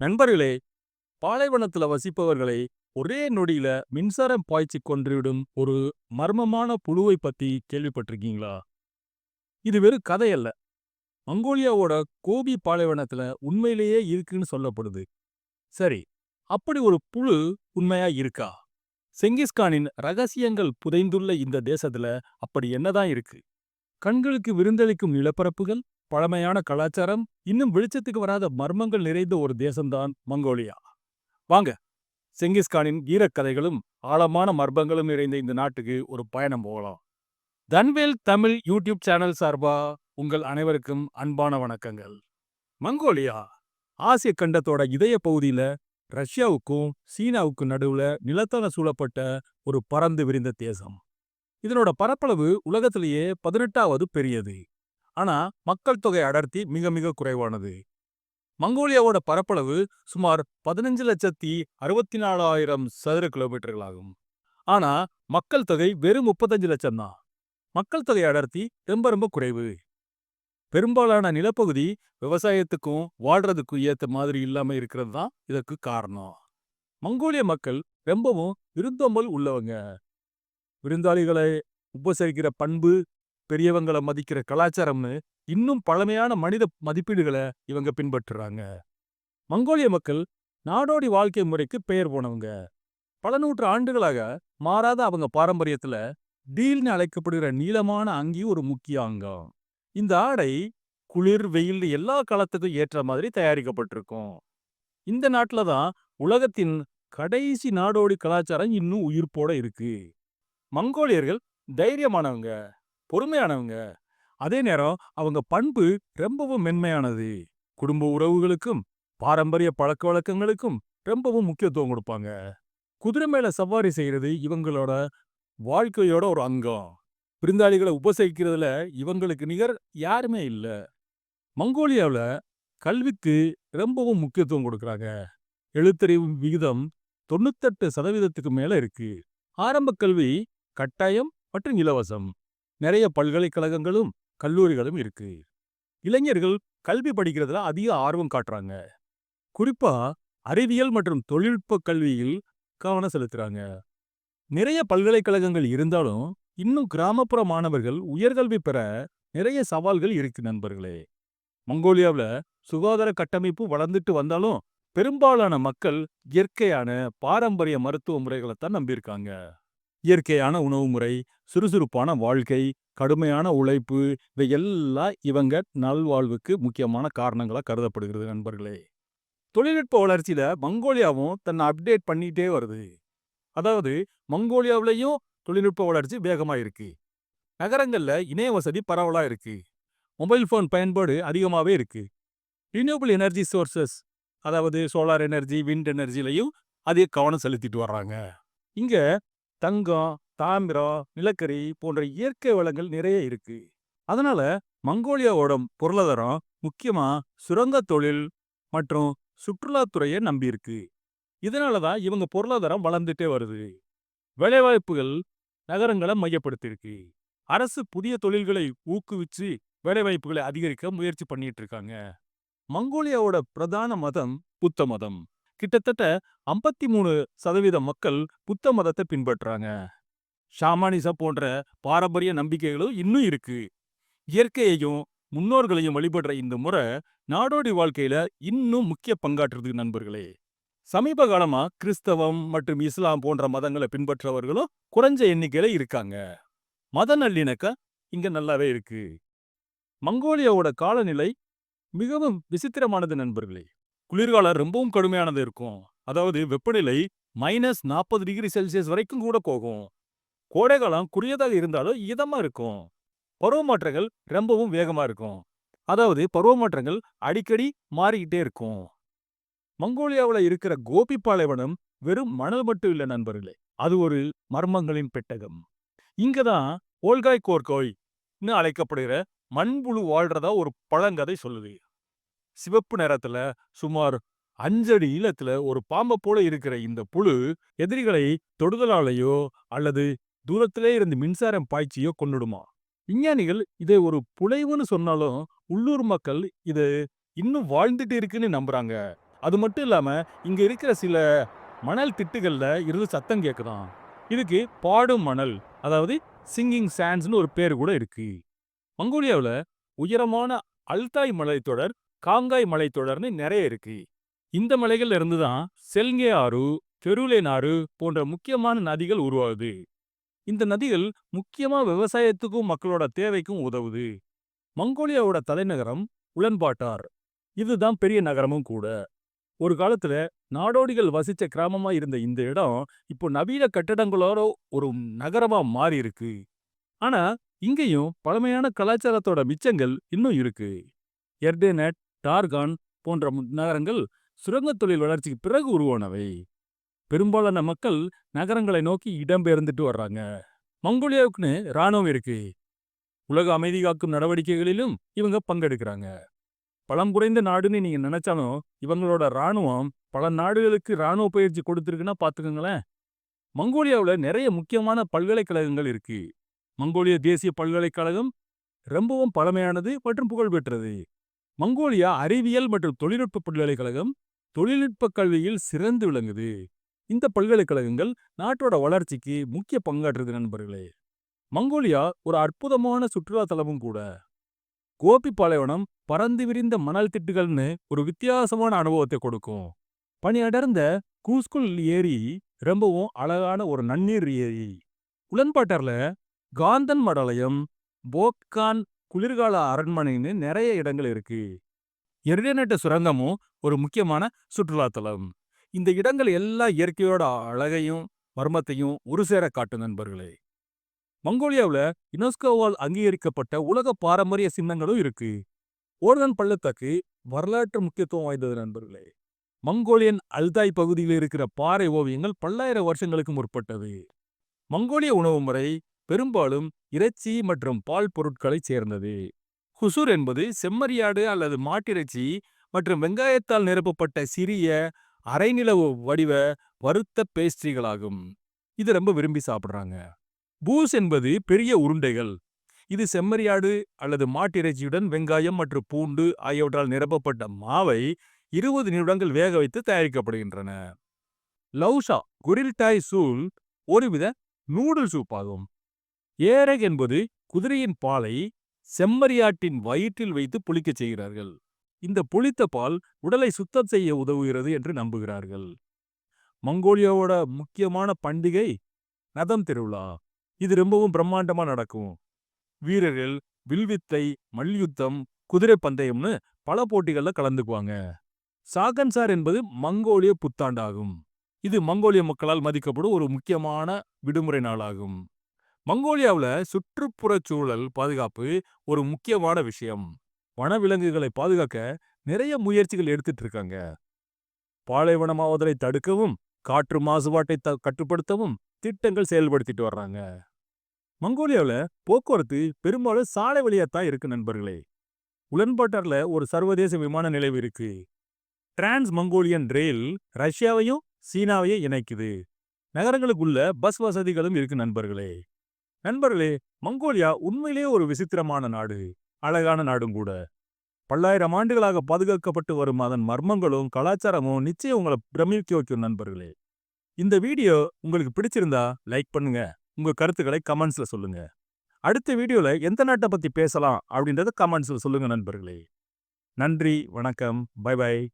நண்பர்களே பாலைவனத்துல வசிப்பவர்களை ஒரே நொடியில மின்சாரம் பாய்ச்சி கொன்றுவிடும் ஒரு மர்மமான புழுவை பத்தி கேள்விப்பட்டிருக்கீங்களா? இது வெறும் கதையல்ல மங்கோலியாவோட கோபி பாலைவனத்துல உண்மையிலேயே இருக்குன்னு சொல்லப்படுது. சரி அப்படி ஒரு புழு உண்மையா இருக்கா? செங்கிஸ்கானின் ரகசியங்கள் புதைந்துள்ள இந்த தேசத்துல அப்படி என்னதான் இருக்கு? கண்களுக்கு விருந்தளிக்கும் நிலப்பரப்புகள் பழமையான கலாச்சாரம் இன்னும் வெளிச்சத்துக்கு வராத மர்மங்கள் நிறைந்த ஒரு தேசம்தான் மங்கோலியா. வாங்க செங்கிஸ்கானின் ஈரக்கதைகளும் ஆழமான மர்மங்களும் நிறைந்த இந்த நாட்டுக்கு ஒரு பயணம் போகலாம். தன்வேல் தமிழ் யூடியூப் சேனல் சார்பா உங்கள் அனைவருக்கும் அன்பான வணக்கங்கள். மங்கோலியா ஆசிய கண்டத்தோட இதய பகுதியில ரஷ்யாவுக்கும் சீனாவுக்கும் நடுவுல நிலத்தால சூழப்பட்ட ஒரு பறந்து விரிந்த தேசம். இதனோட பரப்பளவு உலகத்திலேயே பதினெட்டாவது பெரியது. ஆனா மக்கள் தொகை அடர்த்தி மிக மிக குறைவானது. மங்கோலியாவோட பரப்பளவு சுமார் பதினஞ்சு லட்சத்தி அறுபத்தி நாலாயிரம் சதுர கிலோமீட்டர்களாகும் ஆனா மக்கள் தொகை வெறும் முப்பத்தஞ்சு லட்சம் தான். மக்கள் தொகை அடர்த்தி ரொம்ப ரொம்ப குறைவு. பெரும்பாலான நிலப்பகுதி விவசாயத்துக்கும் வாழ்றதுக்கும் ஏத்த மாதிரி இல்லாம இருக்கிறது தான் இதற்கு காரணம். மங்கோலிய மக்கள் ரொம்பவும் விருந்தோம்பல் உள்ளவங்க. விருந்தாளிகளை உபசரிக்கிற பண்பு பெரியவங்களை மதிக்கிற கலாச்சாரம்னு இன்னும் பழமையான மனித மதிப்பீடுகளை இவங்க பின்பற்றுறாங்க. மங்கோலிய மக்கள் நாடோடி வாழ்க்கை முறைக்கு பெயர் போனவங்க. பல நூற்று ஆண்டுகளாக மாறாத அவங்க பாரம்பரியத்துல டீல்னு அழைக்கப்படுகிற நீளமான அங்கி ஒரு முக்கிய அங்கம். இந்த ஆடை குளிர் வெயில் எல்லா காலத்துக்கும் ஏற்ற மாதிரி தயாரிக்கப்பட்டிருக்கும். இந்த நாட்டுல தான் உலகத்தின் கடைசி நாடோடி கலாச்சாரம் இன்னும் உயிர்ப்போட இருக்கு. மங்கோலியர்கள் தைரியமானவங்க. பொறுமையானவங்க. அதே நேரம் அவங்க பண்பு ரொம்பவும் மென்மையானது. குடும்ப உறவுகளுக்கும் பாரம்பரிய பழக்க வழக்கங்களுக்கும் ரொம்பவும் முக்கியத்துவம் கொடுப்பாங்க. குதிரை மேல சவாரி செய்யறது இவங்களோட வாழ்க்கையோட ஒரு அங்கம். விருந்தாளிகளை உபசரிக்கிறதுல இவங்களுக்கு நிகர் யாருமே இல்ல. மங்கோலியாவுல கல்விக்கு ரொம்பவும் முக்கியத்துவம் கொடுக்கறாங்க. எழுத்தறிவு விகிதம் தொண்ணூத்தெட்டு சதவீதத்துக்கு மேல இருக்கு. ஆரம்ப கல்வி கட்டாயம் மற்றும் இலவசம். நிறைய பல்கலைக்கழகங்களும் கல்லூரிகளும் இருக்கு. இளைஞர்கள் கல்வி படிக்கிறதுல அதிக ஆர்வம் காட்டுறாங்க. குறிப்பா அறிவியல் மற்றும் தொழில்நுட்ப கல்வியில் கவனம் செலுத்துறாங்க. நிறைய பல்கலைக்கழகங்கள் இருந்தாலும் இன்னும் கிராமப்புற மாணவர்கள் உயர்கல்வி பெற நிறைய சவால்கள் இருக்கு நண்பர்களே. மங்கோலியாவுல சுகாதார கட்டமைப்பு வளர்ந்துட்டு வந்தாலும் பெரும்பாலான மக்கள் இயற்கையான பாரம்பரிய மருத்துவ முறைகளை தான் நம்பியிருக்காங்க. இயற்கையான உணவு முறை சுறுசுறுப்பான வாழ்க்கை கடுமையான உழைப்பு இவை எல்லாம் இவங்க நல்வாழ்வுக்கு முக்கியமான காரணங்களா கருதப்படுகிறது நண்பர்களே. தொழில்நுட்ப வளர்ச்சியில் மங்கோலியாவும் தன்னை அப்டேட் பண்ணிட்டே வருது. அதாவது மங்கோலியாவிலையும் தொழில்நுட்ப வளர்ச்சி வேகமா இருக்கு. நகரங்கள்ல இணைய வசதி பரவலா இருக்கு. மொபைல் போன் பயன்பாடு அதிகமாவே இருக்கு. ரினியூபிள் எனர்ஜி சோர்சஸ் அதாவது சோலார் எனர்ஜி விண்ட் எனர்ஜிலையும் அதிக கவனம் செலுத்திட்டு வர்றாங்க. இங்க தங்கம் தாமிரம் நிலக்கரி போன்ற இயற்கை வளங்கள் நிறைய இருக்கு. அதனால மங்கோலியாவோட பொருளாதாரம் முக்கியமா சுரங்க தொழில் மற்றும் சுற்றுலாத்துறையை நம்பியிருக்கு இதனால தான் இவங்க பொருளாதாரம் வளர்ந்துட்டே வருது. வேலைவாய்ப்புகள் நகரங்களை மையப்படுத்தியிருக்கு அரசு புதிய தொழில்களை ஊக்குவிச்சு வேலைவாய்ப்புகளை அதிகரிக்க முயற்சி பண்ணிட்டு இருக்காங்க. மங்கோலியாவோட பிரதான மதம் புத்த மதம். கிட்டத்தட்ட ஐம்பத்தி மூணு சதவீத மக்கள் புத்த மதத்தை பின்பற்றுறாங்க ஷாமானிசம் போன்ற பாரம்பரிய நம்பிக்கைகளும் இன்னும் இருக்கு. இயற்கையையும் முன்னோர்களையும் வழிபடுற இந்த முறை நாடோடி வாழ்க்கையில இன்னும் முக்கிய பங்காற்றுது நண்பர்களே. சமீப காலமா கிறிஸ்தவம் மற்றும் இஸ்லாம் போன்ற மதங்களை பின்பற்றவர்களும் குறைஞ்ச எண்ணிக்கையில இருக்காங்க. மத நல்லிணக்கம் இங்க நல்லாவே இருக்கு. மங்கோலியாவோட காலநிலை மிகவும் விசித்திரமானது நண்பர்களே. குளிர்காலம் ரொம்பவும் கடுமையானது இருக்கும். அதாவது வெப்பநிலை மைனஸ் நாற்பது டிகிரி செல்சியஸ் வரைக்கும் கூட போகும். கோடைகாலம் குறியதாக இருந்தாலும் இதமா இருக்கும். பருவமாற்றங்கள் ரொம்பவும் வேகமா இருக்கும். அதாவது பருவமாற்றங்கள் அடிக்கடி மாறிக்கிட்டே இருக்கும். மங்கோலியாவுல இருக்கிற கோபி பாலைவனம் வெறும் மணல் மட்டும் இல்ல நண்பர்களே. அது ஒரு மர்மங்களின் பெட்டகம். இங்கதான் ஓல்காய் கோர்கோய் அழைக்கப்படுகிற மண்புழு வாழ்றதா ஒரு பழங்கதை சொல்லுது. சிவப்பு நிறத்துல சுமார் அஞ்சடி நீளத்துல ஒரு பாம்பை போல இருக்கிற இந்த புழு எதிரிகளை தொடுதலாலேயோ அல்லது தூரத்திலே இருந்து மின்சாரம் பாய்ச்சியோ கொன்னுடுமா? விஞ்ஞானிகள் இதை ஒரு புலைவுன்னு சொன்னாலும் உள்ளூர் மக்கள் இது இன்னும் வாழ்ந்துட்டு இருக்குன்னு நம்புறாங்க. அது மட்டும் இல்லாம இங்க இருக்கிற சில மணல் திட்டுகள்ல இருந்து சத்தம் கேட்குதான் இதுக்கு பாடும் மணல் அதாவது சிங்கிங் சாண்ட்ஸ்னு ஒரு பேர் கூட இருக்கு. மங்கோலியாவுல உயரமான அல்தாய் மலைத்தொடர் காங்காய் மலைத்தொடர்னு நிறைய இருக்கு. இந்த மலைகள்ல இருந்து தான் செல்ங்கே ஆறு தெருலேன் ஆறு போன்ற முக்கியமான நதிகள் உருவாகுது. இந்த நதிகள் முக்கியமா விவசாயத்துக்கும் மக்களோட தேவைக்கும் உதவுது. மங்கோலியாவோட தலைநகரம் உலன்பாட்டார் இதுதான் பெரிய நகரமும் கூட. ஒரு காலத்துல நாடோடிகள் வசிச்ச கிராமமா இருந்த இந்த இடம் இப்போ நவீன கட்டடங்களோட ஒரு நகரமா மாறி இருக்கு. ஆனா இங்கேயும் பழமையான கலாச்சாரத்தோட மிச்சங்கள் இன்னும் இருக்கு. எர்டேனட் டார்கான் போன்ற நகரங்கள் சுரங்கத் தொழில் வளர்ச்சிக்கு பிறகு உருவானவை. பெரும்பாலான மக்கள் நகரங்களை நோக்கி இடம்பெயர்ந்துட்டு வர்றாங்க. மங்கோலியாவுக்குன்னு ராணுவம் இருக்கு. உலக அமைதி காக்கும் நடவடிக்கைகளிலும் இவங்க பங்கெடுக்கிறாங்க. பலம் குறைந்த நாடுன்னு நீங்க நினைச்சாலும் இவங்களோட ராணுவம் பல நாடுகளுக்கு ராணுவ பயிற்சி கொடுத்துருக்குன்னா பாத்துக்கோங்களேன். மங்கோலியாவுல நிறைய முக்கியமான பல்கலைக்கழகங்கள் இருக்கு. மங்கோலிய தேசிய பல்கலைக்கழகம் ரொம்பவும் பழமையானது மற்றும் புகழ்பெற்றது. மங்கோலியா அறிவியல் மற்றும் தொழில்நுட்ப பல்கலைக்கழகம் தொழில்நுட்ப கல்வியில் சிறந்து விளங்குது. இந்த பல்கலைக்கழகங்கள் நாட்டோட வளர்ச்சிக்கு முக்கிய பங்காற்றுது நண்பர்களே. மங்கோலியா ஒரு அற்புதமான சுற்றுலா தலமும் கூட. கோபி பாலைவனம் பறந்து விரிந்த மணல் திட்டுகள்னு ஒரு வித்தியாசமான அனுபவத்தை கொடுக்கும். பனி அடர்ந்த கூஸ்குல் ஏரி ரொம்பவும் அழகான ஒரு நன்னீர் ஏரி. உலன்பாட்டர்ல காந்தன் மடாலயம் போக்கான் குளிர்கால அரண்மனைன்னு நிறைய இடங்கள் இருக்கு. எர்டநெட்ட சுரங்கமும் ஒரு முக்கியமான சுற்றுலாத்தலம். இந்த இடங்கள் எல்லா இயற்கையோட அழகையும் மர்மத்தையும் ஒரு சேர காட்டும் நண்பர்களே. மங்கோலியாவுல யுனெஸ்கோவால் அங்கீகரிக்கப்பட்ட உலக பாரம்பரிய சின்னங்களும் இருக்கு. ஓர்தன் பள்ளத்தாக்கு வரலாற்று முக்கியத்துவம் வாய்ந்தது நண்பர்களே. மங்கோலியன் அல்தாய் பகுதியில் இருக்கிற பாறை ஓவியங்கள் பல்லாயிரம் வருஷங்களுக்கு முற்பட்டது. மங்கோலிய உணவு முறை பெரும்பாலும் இறைச்சி மற்றும் பால் பொருட்களைச் சேர்ந்தது. ஹுசூர் என்பது செம்மறியாடு அல்லது மாட்டிறைச்சி மற்றும் வெங்காயத்தால் நிரப்பப்பட்ட சிறிய அரைநிலவு வடிவ வறுத்த பேஸ்ட்ரிகளாகும். இது ரொம்ப விரும்பி சாப்பிட்றாங்க. பூஸ் என்பது பெரிய உருண்டைகள். இது செம்மறியாடு அல்லது மாட்டிறைச்சியுடன் வெங்காயம் மற்றும் பூண்டு ஆகியவற்றால் நிரப்பப்பட்ட மாவை இருபது நிமிடங்கள் வேக வைத்து தயாரிக்கப்படுகின்றன. லவ்ஷா குரில்டாய் சூல் ஒருவித நூடுல் சூப் ஆகும் ஏரக் என்பது குதிரையின் பாலை செம்மறியாட்டின் வயிற்றில் வைத்து புளிக்கச் செய்கிறார்கள். இந்த புளித்த பால் உடலை சுத்தம் செய்ய உதவுகிறது என்று நம்புகிறார்கள். மங்கோலியாவோட முக்கியமான பண்டிகை நதம் திருவிழா. இது ரொம்பவும் பிரம்மாண்டமா நடக்கும். வீரர்கள் வில்வித்தை மல்யுத்தம் குதிரை பந்தயம்னு பல போட்டிகள்ல கலந்துக்குவாங்க. சாகன்சார் என்பது மங்கோலிய புத்தாண்டாகும். இது மங்கோலிய மக்களால் மதிக்கப்படும் ஒரு முக்கியமான விடுமுறை நாளாகும். மங்கோலியாவுல சுற்றுப்புறச் சூழல் பாதுகாப்பு ஒரு முக்கியமான விஷயம். வனவிலங்குகளை பாதுகாக்க நிறைய முயற்சிகள் எடுத்துட்டு இருக்காங்க. பாலைவனமாவதலை தடுக்கவும் காற்று மாசுபாட்டை த- கட்டுப்படுத்தவும் திட்டங்கள் செயல்படுத்திட்டு வர்றாங்க. மங்கோலியாவுல போக்குவரத்து பெரும்பாலும் சாலை வழியா தான் இருக்கு நண்பர்களே. உலன்பாட்டர்ல ஒரு சர்வதேச விமான நிலைவு இருக்கு. டிரான்ஸ் மங்கோலியன் ரயில் ரஷ்யாவையும் சீனாவையும் இணைக்குது. நகரங்களுக்குள்ள பஸ் வசதிகளும் இருக்கு நண்பர்களே. நண்பர்களே மங்கோலியா உண்மையிலேயே ஒரு விசித்திரமான நாடு அழகான நாடும் கூட. பல்லாயிரம் ஆண்டுகளாக பாதுகாக்கப்பட்டு வரும் அதன் மர்மங்களும் கலாச்சாரமும் நிச்சயம் உங்களை பிரமிக்க வைக்கும் நண்பர்களே. இந்த வீடியோ உங்களுக்கு பிடிச்சிருந்தா லைக் பண்ணுங்க உங்க கருத்துக்களை கமெண்ட்ஸ்ல சொல்லுங்க. அடுத்த வீடியோல எந்த நாட்டை பத்தி பேசலாம் அப்படின்றத கமெண்ட்ஸ்ல சொல்லுங்க நண்பர்களே. நன்றி வணக்கம் பை பை.